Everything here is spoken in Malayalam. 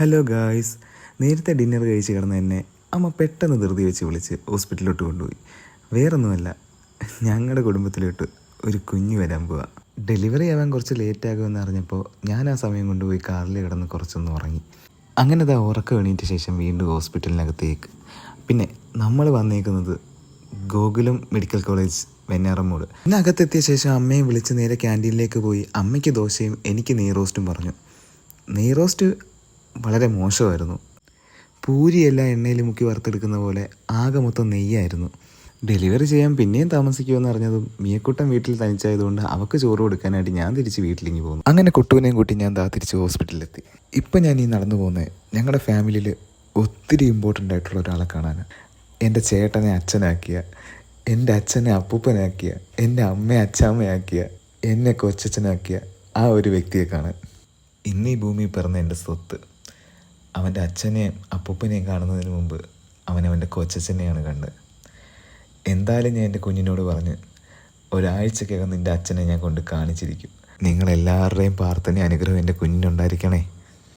ഹലോ ഗായ്സ് നേരത്തെ ഡിന്നർ കഴിച്ച് കിടന്ന എന്നെ അമ്മ പെട്ടെന്ന് ധൃതി വെച്ച് വിളിച്ച് ഹോസ്പിറ്റലിലോട്ട് കൊണ്ടുപോയി. വേറൊന്നുമല്ല ഞങ്ങളുടെ കുടുംബത്തിലോട്ട് ഒരു കുഞ്ഞ് വരാൻ പോവാ. ഡെലിവറി ആവാൻ കുറച്ച് ലേറ്റ് ആകുമെന്ന് അറിഞ്ഞപ്പോൾ ഞാൻ ആ സമയം കൊണ്ടുപോയി കാറിൽ കിടന്ന് കുറച്ചൊന്ന് ഉറങ്ങി. അങ്ങനെ അത് ഉറക്കം എണീറ്റ ശേഷം വീണ്ടും ഹോസ്പിറ്റലിനകത്തേക്ക് പിന്നെ നമ്മൾ വന്നേക്കുന്നത് ഗോകുലം മെഡിക്കൽ കോളേജ് വെഞ്ഞാറമ്മൂട് ഇന്ന് അകത്തെത്തിയ ശേഷം അമ്മയെ വിളിച്ച് നേരെ ക്യാന്റീനിലേക്ക് പോയി അമ്മയ്ക്ക് ദോശയും എനിക്ക് നെയ്റോസ്റ്റും പറഞ്ഞു. നെയ്റോസ്റ്റ് വളരെ മോശമായിരുന്നു. പൂരിയെല്ലാം എണ്ണയിൽ മുക്കി വറുത്തെടുക്കുന്ന പോലെ ആകെ മൊത്തം നെയ്യായിരുന്നു. ഡെലിവറി ചെയ്യാൻ പിന്നെയും താമസിക്കുമെന്ന് അറിഞ്ഞതും മിയക്കുട്ടൻ വീട്ടിൽ തനിച്ചായതുകൊണ്ട് അവൾക്ക് ചോറ് കൊടുക്കാനായിട്ട് ഞാൻ തിരിച്ച് വീട്ടിലേക്ക് പോകുന്നു അങ്ങനെ കുട്ടുവിനെയും കൂട്ടി ഞാൻ ദാ തിരിച്ച് ഹോസ്പിറ്റലിലെത്തി. ഇപ്പം ഞാൻ ഈ നടന്നു പോകുന്നത് ഞങ്ങളുടെ ഫാമിലിയിൽ ഒത്തിരി ഇമ്പോർട്ടന്റ് ആയിട്ടുള്ള ഒരാളെ കാണാൻ എന്റെ ചേട്ടനെ അച്ഛനാക്കിയ എന്റെ അച്ഛനെ അപ്പൂപ്പനാക്കിയ എന്റെ അമ്മയെ അച്ചാമ്മയാക്കിയ എന്നെ കൊച്ചച്ഛനാക്കിയ ആ ഒരു വ്യക്തിയെ കാണാൻ. ഇന്ന് ഈ ഭൂമിയിൽ പിറന്ന എന്റെ സ്വത്ത്. അവന്റെ അച്ഛനെയും അപ്പൂപ്പനെയും കാണുന്നതിന് മുമ്പ് അവൻ അവന്റെ കൊച്ചച്ഛനെയാണ് കണ്ടത്. എന്തായാലും ഞാൻ എന്റെ കുഞ്ഞിനോട് പറഞ്ഞ് ഒരാഴ്ചക്കകം നിന്റെ അച്ഛനെ ഞാൻ കൊണ്ട് കാണിച്ചിരിക്കും. നിങ്ങളെല്ലാവരുടെയും പ്രാർത്ഥന അനുഗ്രഹം എന്റെ കുഞ്ഞിനുണ്ടായിരിക്കണേ.